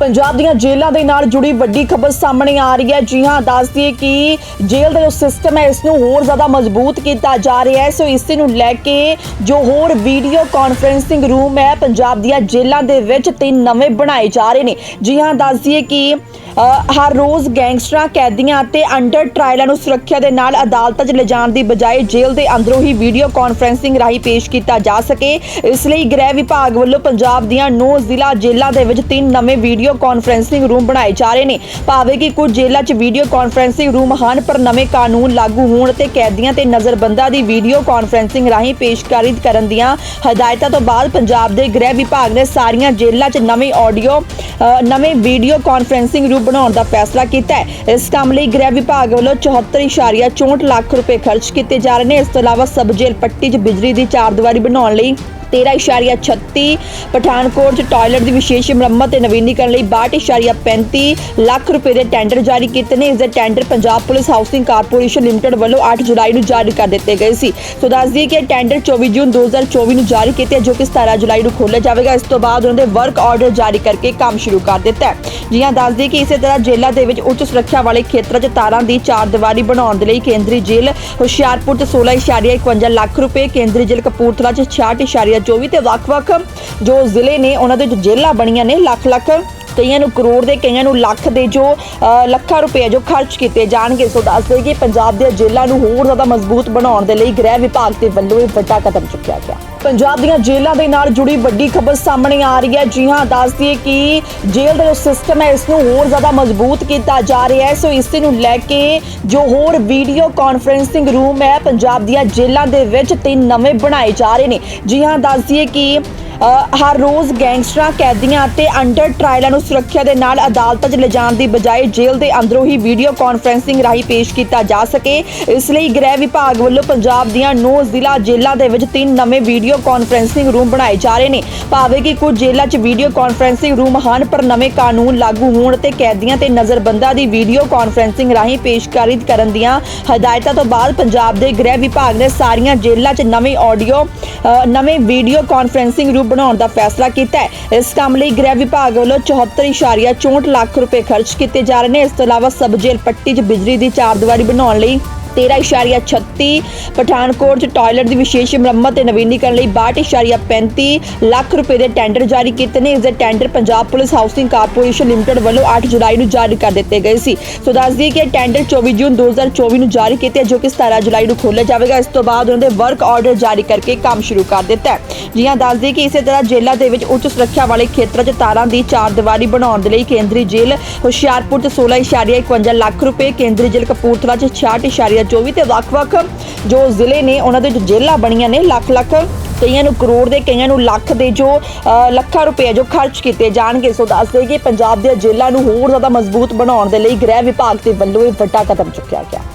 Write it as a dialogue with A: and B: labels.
A: ਪੰਜਾਬ ਦੀਆਂ ਜੇਲ੍ਹਾਂ ਦੇ ਨਾਲ ਜੁੜੀ ਵੱਡੀ ਖਬਰ ਸਾਹਮਣੇ ਆ ਰਹੀ ਹੈ। ਜੀ ਹਾਂ, ਦੱਸ ਦਈਏ ਕਿ ਜੇਲ੍ਹ ਦਾ ਜੋ ਸਿਸਟਮ ਹੈ ਇਸ ਨੂੰ ਹੋਰ ਜ਼ਿਆਦਾ ਮਜ਼ਬੂਤ ਕੀਤਾ ਜਾ ਰਿਹਾ ਹੈ। ਸੋ ਇਸ ਨੂੰ ਲੈ ਕੇ ਜੋ ਹੋਰ ਵੀਡੀਓ ਕਾਨਫਰੈਂਸਿੰਗ ਰੂਮ ਹੈ, ਪੰਜਾਬ ਦੀਆਂ ਜੇਲ੍ਹਾਂ ਦੇ ਵਿੱਚ ਤਿੰਨ ਨਵੇਂ ਬਣਾਏ ਜਾ ਰਹੇ ਨੇ। ਜੀ ਹਾਂ, ਦੱਸ ਦਈਏ ਕਿ ਹਰ ਰੋਜ਼ ਗੈਂਗਸਟਰਾਂ, ਕੈਦੀਆਂ ਅਤੇ ਅੰਡਰ ਟ੍ਰਾਇਲਾਂ ਨੂੰ ਸੁਰੱਖਿਆ ਦੇ ਨਾਲ ਅਦਾਲਤਾਂ 'ਚ ਲਿਜਾਣ ਦੀ ਬਜਾਏ ਜੇਲ੍ਹ ਦੇ ਅੰਦਰੋਂ ਹੀ ਵੀਡੀਓ ਕਾਨਫਰੈਂਸਿੰਗ ਰਾਹੀਂ ਪੇਸ਼ ਕੀਤਾ ਜਾ ਸਕੇ। ਇਸ ਲਈ ਗ੍ਰਹਿ ਵਿਭਾਗ ਵੱਲੋਂ ਪੰਜਾਬ ਦੀਆਂ 9 ਜ਼ਿਲ੍ਹਾ ਜੇਲ੍ਹਾਂ ਦੇ ਵਿੱਚ ਤਿੰਨ ਨਵੇਂ ਵੀਡੀਓ ਕਾਨਫਰੈਂਸਿੰਗ ਰੂਮ ਬਣਾਏ ਜਾ ਰਹੇ ਨੇ। ਭਾਵੇਂ ਕਿ ਕੁਝ ਜੇਲ੍ਹਾਂ 'ਚ ਵੀਡੀਓ ਕਾਨਫਰੈਂਸਿੰਗ ਰੂਮ ਹਨ, ਪਰ ਨਵੇਂ ਕਾਨੂੰਨ ਲਾਗੂ ਹੋਣ ਤੇ ਕੈਦੀਆਂ ਤੇ ਨਜ਼ਰਬੰਦਾਂ ਦੀ ਵੀਡੀਓ ਕਾਨਫਰੈਂਸਿੰਗ ਰਾਹੀਂ ਪੇਸ਼ਕਾਰੀ ਕਰਨ ਦੀਆਂ ਹਦਾਇਤਾਂ ਤੋਂ ਬਾਅਦ ਪੰਜਾਬ ਦੇ ਗ੍ਰਹਿ ਵਿਭਾਗ ਨੇ ਸਾਰੀਆਂ ਜੇਲ੍ਹਾਂ 'ਚ ਨਵੇਂ ਆਡੀਓ ਨਵੇਂ ਵੀਡੀਓ ਕਾਨਫਰੈਂਸਿੰਗ ਰੂਮ ਬਣਾਉਣ ਦਾ ਫੈਸਲਾ ਕੀਤਾ ਹੈ। ਇਸ ਕੰਮ ਲਈ ਗ੍ਰਹਿ ਵਿਭਾਗ ਵੱਲੋਂ 74.64 ਲੱਖ ਰੁਪਏ ਖਰਚ ਕੀਤੇ ਜਾ ਰਹੇ ਨੇ। ਇਸ ਤੋਂ ਇਲਾਵਾ ਸਬ ਜੇਲ੍ਹ ਪੱਟੀ 'ਚ ਬਿਜਲੀ ਦੀ ਚਾਰ ਦੀਵਾਰੀ ਬਣਾਉਣ ਲਈ 13.36 ਪਠਾਨਕੋਟ 'ਚ ਟਾਇਲਟ ਦੀ ਵਿਸ਼ੇਸ਼ ਮੁਰੰਮਤ ਤੇ ਨਵੀਨੀਕਰਨ ਲਈ 62.35 ਲੱਖ ਰੁਪਏ ਦੇ ਟੈਂਡਰ ਜਾਰੀ ਕੀਤੇ ਨੇ। ਇਸ ਦੇ tender Punjab police housing corporation limited ਵੱਲੋਂ 8 ਜੁਲਾਈ ਨੂੰ ਜਾਰੀ ਕਰ ਦਿੱਤੇ ਗਏ ਸੀ। ਸੋ ਦੱਸ ਦਈਏ ਕਿ ਇਹ ਟੈਂਡਰ 24 ਜੂਨ 2024 ਨੂੰ ਜਾਰੀ ਕੀਤੇ ਜੋ ਕਿ 17 ਜੁਲਾਈ ਨੂੰ ਖੋਲ੍ਹਿਆ ਜਾਵੇਗਾ। ਇਸ ਤੋਂ ਬਾਅਦ ਉਹਨਾਂ ਦੇ ਵਰਕ ਆਰਡਰ ਜਾਰੀ ਕਰਕੇ ਕੰਮ ਸ਼ੁਰੂ ਕਰ ਦਿੱਤਾ ਹੈ। ਜੀ ਹਾਂ ਦੱਸ ਦਈਏ ਕਿ ਇਸੇ ਤਰ੍ਹਾਂ ਜੇਲ੍ਹਾਂ ਦੇ ਵਿੱਚ ਉੱਚ ਸੁਰੱਖਿਆ ਵਾਲੇ ਖੇਤਰਾਂ 'ਚ ਤਾਰਾਂ ਦੀ ਚਾਰ ਦੀਵਾਰੀ ਬਣਾਉਣ ਦੇ ਲਈ ਕੇਂਦਰੀ ਜੇਲ੍ਹ ਹੁਸ਼ਿਆਰਪੁਰ 'ਚ 16.51 ਲੱਖ ਰੁਪਏ, ਕੇਂਦਰੀ ਜੇਲ੍ਹ ਕਪੂਰਥਲਾ 'ਚ 66.24 ਤੇ ਵੱਖ-ਵੱਖ ਜੋ ਜ਼ਿਲ੍ਹੇ ਨੇ ਉਹਨਾਂ ਦੇ ਜੋ ਜੇਲ੍ਹਾਂ ਬਣੀਆਂ ਨੇ ਲੱਖ ਲੱਖ ਕਈਆਂ ਨੂੰ ਕਰੋੜ ਦੇ, ਕਈਆਂ ਨੂੰ ਲੱਖ ਦੇ ਜੋ ਲੱਖਾਂ ਰੁਪਏ ਜੋ ਖਰਚ ਕੀਤੇ ਜਾਣਗੇ, ਸੋ ਦੱਸਦੇ ਕਿ ਪੰਜਾਬ ਦੀਆਂ ਜੇਲ੍ਹਾਂ ਨੂੰ ਹੋਰ ਜ਼ਿਆਦਾ ਮਜ਼ਬੂਤ ਬਣਾਉਣ ਦੇ ਲਈ ਗ੍ਰਹਿ ਵਿਭਾਗ ਦੇ ਵੱਲੋਂ ਇਹ ਵੱਡਾ ਕਦਮ ਚੁੱਕਿਆ ਗਿਆ। ਪੰਜਾਬ ਦੀਆਂ ਜੇਲ੍ਹਾਂ ਦੇ ਨਾਲ ਜੁੜੀ ਵੱਡੀ ਖਬਰ ਸਾਹਮਣੇ ਆ ਰਹੀ ਹੈ। ਜੀ ਹਾਂ, ਦੱਸ ਦਈਏ ਕਿ ਜੇਲ੍ਹ ਦਾ ਜੋ ਸਿਸਟਮ ਹੈ, ਇਸ ਨੂੰ ਹੋਰ ਜ਼ਿਆਦਾ ਮਜ਼ਬੂਤ ਕੀਤਾ ਜਾ ਰਿਹਾ ਹੈ। ਸੋ ਇਸ ਨੂੰ ਲੈ ਕੇ ਜੋ ਹੋਰ ਵੀਡੀਓ ਕਾਨਫਰੈਂਸਿੰਗ ਰੂਮ ਹੈ, ਪੰਜਾਬ ਦੀਆਂ ਜੇਲ੍ਹਾਂ ਦੇ ਵਿੱਚ ਤਿੰਨ ਨਵੇਂ ਬਣਾਏ ਜਾ ਰਹੇ ਨੇ। ਜੀ ਹਾਂ, ਦੱਸ ਦਈਏ ਕਿ ਹਰ ਰੋਜ਼ ਗੈਂਗਸਟਰਾਂ, ਕੈਦੀਆਂ ਅਤੇ ਅੰਡਰ ਟ੍ਰਾਇਲਾਂ ਨੂੰ ਸੁਰੱਖਿਆ ਦੇ ਨਾਲ ਅਦਾਲਤਾਂ 'ਚ ਲਿਜਾਣ ਦੀ ਬਜਾਏ ਜੇਲ੍ਹ ਦੇ ਅੰਦਰੋਂ ਹੀ ਵੀਡੀਓ ਕਾਨਫਰੈਂਸਿੰਗ ਰਾਹੀਂ ਪੇਸ਼ ਕੀਤਾ ਜਾ ਸਕੇ। ਇਸ ਲਈ ਗ੍ਰਹਿ ਵਿਭਾਗ ਵੱਲੋਂ ਪੰਜਾਬ ਦੀਆਂ 9 ਜ਼ਿਲ੍ਹਾ ਜੇਲ੍ਹਾਂ ਦੇ ਵਿੱਚ ਤਿੰਨ ਨਵੇਂ ਵੀਡੀਓ ਕਾਨਫਰੈਂਸਿੰਗ ਰੂਮ ਬਣਾਏ ਜਾ ਰਹੇ ਨੇ। ਭਾਵੇਂ ਕਿ ਕੁਝ ਜੇਲ੍ਹਾਂ 'ਚ ਵੀਡੀਓ ਕਾਨਫਰੈਂਸਿੰਗ ਰੂਮ ਹਨ, ਪਰ ਨਵੇਂ ਕਾਨੂੰਨ ਲਾਗੂ ਹੋਣ ਤੇ ਕੈਦੀਆਂ ਤੇ ਨਜ਼ਰਬੰਦਾਂ ਦੀ ਵੀਡੀਓ ਕਾਨਫਰੈਂਸਿੰਗ ਰਾਹੀਂ ਪੇਸ਼ਕਾਰੀ ਕਰਨ ਦੀਆਂ ਹਦਾਇਤਾਂ ਤੋਂ ਬਾਅਦ ਪੰਜਾਬ ਦੇ ਗ੍ਰਹਿ ਵਿਭਾਗ ਨੇ ਸਾਰੀਆਂ ਜੇਲ੍ਹਾਂ 'ਚ ਨਵੇਂ ਆਡੀਓ ਨਵੇਂ ਵੀਡੀਓ ਕਾਨਫਰੈਂਸਿੰਗ ਰੂਮ ਬਣਾਉਣ ਦਾ ਫੈਸਲਾ ਕੀਤਾ ਹੈ। ਇਸ ਕੰਮ ਲਈ ਗ੍ਰਹਿ ਵਿਭਾਗ ਵੱਲੋਂ 74.64 ਲੱਖ ਰੁਪਏ ਖਰਚ ਕੀਤੇ ਜਾ ਰਹੇ ਨੇ। ਇਸ ਤੋਂ ਇਲਾਵਾ ਸਬ ਜੇਲ੍ਹ ਪੱਟੀ 'ਚ ਬਿਜਲੀ ਦੀ ਚਾਰ ਦੀਵਾਰੀ ਬਣਾਉਣ ਲਈ 13.36 ਪਠਾਨਕੋਟ 'ਚ ਟਾਇਲਟ ਦੀ ਵਿਸ਼ੇਸ਼ ਮੁਰੰਮਤ ਤੇ ਨਵੀਨੀਕਰਨ ਲਈ 62.35 ਲੱਖ ਰੁਪਏ ਦੇ ਟੈਂਡਰ ਜਾਰੀ ਕੀਤੇ ਨੇ। ਇਸ ਦੇ tender Punjab police housing corporation limited ਵੱਲੋਂ 8 ਜੁਲਾਈ ਨੂੰ ਜਾਰੀ ਕਰ ਦਿੱਤੇ ਗਏ ਸੀ। ਸੋ ਦੱਸ ਦਈਏ ਕਿ ਇਹ ਟੈਂਡਰ 24 ਜੂਨ 2024 ਨੂੰ ਜਾਰੀ ਕੀਤੇ, ਜੋ ਕਿ 17 ਜੁਲਾਈ ਨੂੰ ਖੋਲ੍ਹਿਆ ਜਾਵੇਗਾ। ਇਸ ਤੋਂ ਬਾਅਦ ਉਹਨਾਂ ਦੇ ਵਰਕ ਆਰਡਰ ਜਾਰੀ ਕਰਕੇ ਕੰਮ ਸ਼ੁਰੂ ਕਰ ਦਿੱਤਾ ਹੈ। ਜੀ ਹਾਂ ਦੱਸ ਦਈਏ ਕਿ ਇਸੇ ਤਰ੍ਹਾਂ ਜੇਲ੍ਹਾਂ ਦੇ ਵਿੱਚ ਉੱਚ ਸੁਰੱਖਿਆ ਵਾਲੇ ਖੇਤਰਾਂ 'ਚ ਤਾਰਾਂ ਦੀ ਚਾਰ ਦੀਵਾਰੀ ਬਣਾਉਣ ਦੇ ਲਈ ਕੇਂਦਰੀ ਜੇਲ੍ਹ ਹੁਸ਼ਿਆਰਪੁਰ 'ਚ 16.51 ਲੱਖ ਰੁਪਏ, ਕੇਂਦਰੀ ਜੇਲ੍ਹ ਕਪੂਰਥਲਾ 'ਚ 66.24 ਤੇ ਵੱਖ-ਵੱਖ ਜੋ ਜ਼ਿਲ੍ਹੇ ਨੇ ਉਹਨਾਂ ਦੇ ਜੋ ਜੇਲ੍ਹਾਂ ਬਣੀਆਂ ਨੇ ਲੱਖ ਲੱਖ ਕਈਆਂ ਨੂੰ ਕਰੋੜ ਦੇ ਕਈਆਂ ਨੂੰ ਲੱਖ ਦੇ ਜੋ ਅ, ਲੱਖਾਂ ਰੁਪਏ ਜੋ ਖਰਚ ਕੀਤੇ ਜਾਣਗੇ। ਸੋ ਦੱਸਦੇ ਕਿ ਪੰਜਾਬ ਦੀਆਂ ਜੇਲ੍ਹਾਂ ਨੂੰ ਹੋਰ ਜ਼ਿਆਦਾ ਮਜ਼ਬੂਤ ਬਣਾਉਣ ਦੇ ਲਈ ਗ੍ਰਹਿ ਵਿਭਾਗ ਦੇ ਵੱਲੋਂ ਇਹ ਵੱਡਾ ਕਦਮ ਚੁੱਕਿਆ ਗਿਆ।